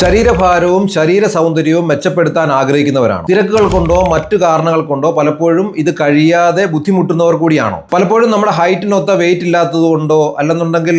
ശരീരഭാരവും ശരീര സൗന്ദര്യവും മെച്ചപ്പെടുത്താൻ ആഗ്രഹിക്കുന്നവരാണ്. തിരക്കുകൾ കൊണ്ടോ മറ്റു കാരണങ്ങൾ കൊണ്ടോ പലപ്പോഴും ഇത് കഴിയാതെ ബുദ്ധിമുട്ടുന്നവർ കൂടിയാണോ? പലപ്പോഴും നമ്മുടെ ഹൈറ്റിനൊത്ത വെയിറ്റ് ഇല്ലാത്തത് കൊണ്ടോ അല്ലെന്നുണ്ടെങ്കിൽ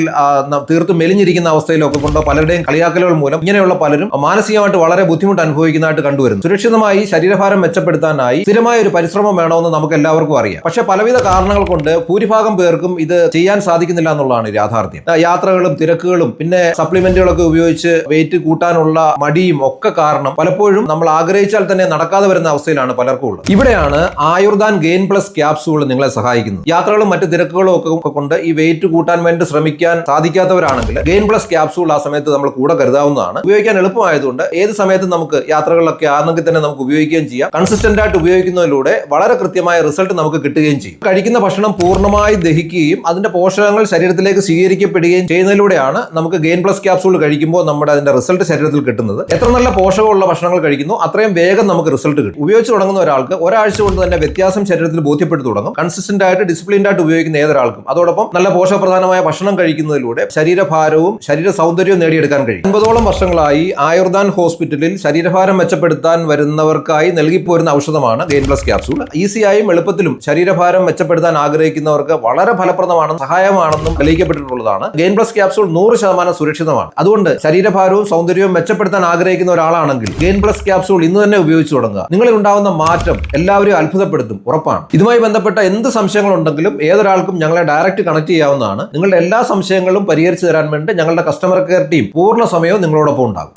തീർത്തും മെലിഞ്ഞിരിക്കുന്ന അവസ്ഥയിലൊക്കെ കൊണ്ടോ പലരുടെയും കളിയാക്കലുകൾ മൂലം ഇങ്ങനെയുള്ള പലരും മാനസികമായിട്ട് വളരെ ബുദ്ധിമുട്ട് അനുഭവിക്കുന്നതായിട്ട് കണ്ടുവരുന്നു. സുരക്ഷിതമായി ശരീരഭാരം മെച്ചപ്പെടുത്താനായി സ്ഥിരമായ ഒരു പരിശ്രമം വേണമെന്ന് നമുക്ക് എല്ലാവർക്കും അറിയാം. പക്ഷെ പലവിധ കാരണങ്ങൾ കൊണ്ട് ഭൂരിഭാഗം പേർക്കും ഇത് ചെയ്യാൻ സാധിക്കുന്നില്ല എന്നുള്ളതാണ് യാഥാർത്ഥ്യം. യാത്രകളും തിരക്കുകളും പിന്നെ സപ്ലിമെന്റുകളൊക്കെ ഉപയോഗിച്ച് വെയിറ്റ് കൂട്ടാനുള്ള മടിയും ഒക്കെ കാരണം പലപ്പോഴും നമ്മൾ ആഗ്രഹിച്ചാൽ തന്നെ നടക്കാതെ വരുന്ന അവസ്ഥയിലാണ് പലർക്കും ഉള്ളത്. ഇവിടെയാണ് ആയുർദാൻ ഗെയിൻ പ്ലസ് ക്യാപ്സൂൾ നിങ്ങളെ സഹായിക്കുന്നത്. യാത്രകളും മറ്റ് തിരക്കുകളും ഒക്കെ കൊണ്ട് ഈ വെയിറ്റ് കൂട്ടാൻ വേണ്ടി ശ്രമിക്കാൻ സാധിക്കാത്തവരാണെങ്കിൽ ഗെയിൻ പ്ലസ് ക്യാപ്സൂൾ ആ സമയത്ത് നമ്മൾ കൂടെ കരുതാവുന്നതാണ്. ഉപയോഗിക്കാൻ എളുപ്പമായതുകൊണ്ട് ഏത് സമയത്തും നമുക്ക് യാത്രകളിലൊക്കെ ആണെങ്കിൽ തന്നെ നമുക്ക് ഉപയോഗിക്കുകയും ചെയ്യാം. കൺസിസ്റ്റന്റ് ആയിട്ട് ഉപയോഗിക്കുന്നതിലൂടെ വളരെ കൃത്യമായ റിസൾട്ട് നമുക്ക് കിട്ടുകയും ചെയ്യും. കഴിക്കുന്ന ഭക്ഷണം പൂർണമായി ദഹിക്കുകയും അതിന്റെ പോഷകങ്ങൾ ശരീരത്തിലേക്ക് സ്വീകരിക്കപ്പെടുകയും ചെയ്യുന്നതിലൂടെയാണ് നമുക്ക് ഗെയിൻ പ്ലസ് ക്യാപ്സൂൾ കഴിക്കുമ്പോൾ നമ്മുടെ അതിന്റെ റിസൾട്ട് ശരീരത്തിൽ കിട്ടുന്നത്. എത്ര നല്ല പോഷകമുള്ള ഭക്ഷണങ്ങൾ കഴിക്കുന്നു അത്രയും വേഗം നമുക്ക് റിസൾട്ട് കിട്ടും. ഉപയോഗിച്ച് തുടങ്ങുന്ന ഒരാൾക്ക് ഒരാഴ്ച കൊണ്ട് തന്നെ വ്യത്യാസം ശരീരത്തിൽ ബോധ്യപ്പെട്ടു തുടങ്ങും. കൺസിസ്റ്റന്റ് ആയിട്ട് ഡിസിപ്ലിൻഡ് ആയിട്ട് ഉപയോഗിക്കുന്ന ഏതൊരാൾക്കും. അതോടൊപ്പം നല്ല പോഷകപ്രധാനമായ ഭക്ഷണം കഴിക്കുന്നതിലൂടെ ശരീരഭാരവും ശരീര സൗന്ദര്യവും നേടിയെടുക്കാൻ കഴിയും. അൻപതോളം വർഷങ്ങളായി ആയുർദാൻ ഹോസ്പിറ്റലിൽ ശരീരഭാരം മെച്ചപ്പെടുത്താൻ വരുന്നവർക്കായി നൽകിപ്പോരുന്ന ഔഷധമാണ് ഗെയിൻ പ്ലസ് ക്യാപ്സൂൾ. ഈസിയായും എളുപ്പത്തിലും ശരീരഭാരം മെച്ചപ്പെടുത്താൻ ആഗ്രഹിക്കുന്നവർക്ക് വളരെ ഫലപ്രദമാണെന്നും സഹായമാണെന്നും തെളിയിക്കപ്പെട്ടിട്ടുള്ളതാണ്. ഗെയിൻ പ്ലസ് ക്യാപ്സൂൾ നൂറ് ശതമാനം സുരക്ഷിതമാണ്. അതുകൊണ്ട് ശരീരഭാരവും സൗന്ദര്യവും മെച്ചപ്പെടുത്താൻ ആഗ്രഹിക്കുന്ന ഒരാളാണെങ്കിൽ ഗെയിൻ പ്ലസ് ക്യാപ്സൂൾ ഇന്ന് തന്നെ ഉപയോഗിച്ചു തുടങ്ങുക. നിങ്ങളിൽ ഉണ്ടാവുന്ന മാറ്റം എല്ലാവരെയും അത്ഭുതപ്പെടുത്തും ഉറപ്പാണ്. ഇതുമായി ബന്ധപ്പെട്ട എന്ത് സംശയങ്ങളുണ്ടെങ്കിലും ഏതൊരാൾക്കും ഞങ്ങളെ ഡയറക്റ്റ് കണക്ട് ചെയ്യാവുന്നതാണ്. നിങ്ങളുടെ എല്ലാ സംശയങ്ങളും പരിഹരിച്ചു തരാൻ വേണ്ടി ഞങ്ങളുടെ കസ്റ്റമർ കെയർ ടീം പൂർണ സമയവും നിങ്ങളോടൊപ്പം ഉണ്ടാകും.